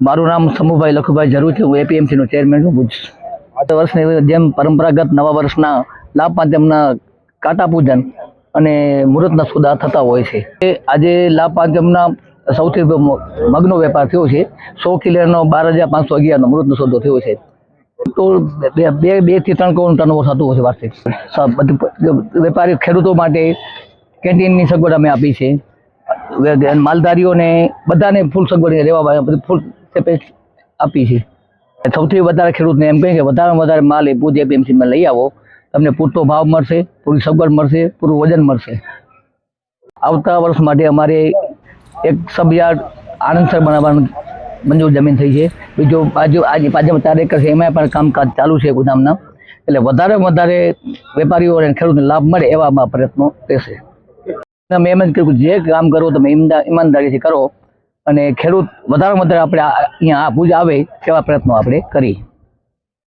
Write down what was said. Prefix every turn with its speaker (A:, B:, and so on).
A: મારું નામ સમુભાઈ લખુભાઈ જરૂર છે. હું એપીએમસી નો ચેરમેન છું. ભુજ. આ વર્ષની જેમ પરંપરાગત નવા વર્ષના લાભમાં તેમના કાટા પૂજન અને મુહૂર્તના સોદા થતા હોય છે. આજે લાભ પાંચમના સૌથી મગનો વેપાર થયો છે. સો કિલોનો બાર હજાર પાંચસો અગિયારનો મૃતનો સોદો થયો છે. તો બે બેથી ત્રણ કરોડ ટર્નઓવર થતું હોય છે વાર્ષિક. વેપારી ખેડૂતો માટે કેન્ટીનની સગવડ અમે આપી છે. માલધારીઓને બધાને ફૂલ સગવડ રહેવા બધી ફૂલ આપી છે. સૌથી વધારે ખેડૂતને એમ કહે કે વધારે વધારે માલ એ પૂજ એપીએમસીમાં લઈ આવો. તમને પૂરતો ભાવ મળશે, પૂરી સગવડ મળશે, પૂરું વજન મળશે. આવતા વર્ષ માટે અમારે એક સબયાર્ડ આનંદસર બનાવવાનું મંજૂર જમીન થઈ છે. બીજું બાજુ આજે પાંચમ એકર છે એમાં પણ કામકાજ ચાલુ છે ગોદામના. એટલે વધારે વધારે વેપારીઓ અને ખેડૂતને લાભ મળે એવા અમારા પ્રયત્નો રહેશે. મેં એમ જ કહ્યું જે કામ કરો તમે ઈમાનદારીથી કરો. અને ખેડૂત વધારે વધારે આપણે અહીંયા આ ભુજ આવે એવા પ્રયત્નો આપણે કરીએ.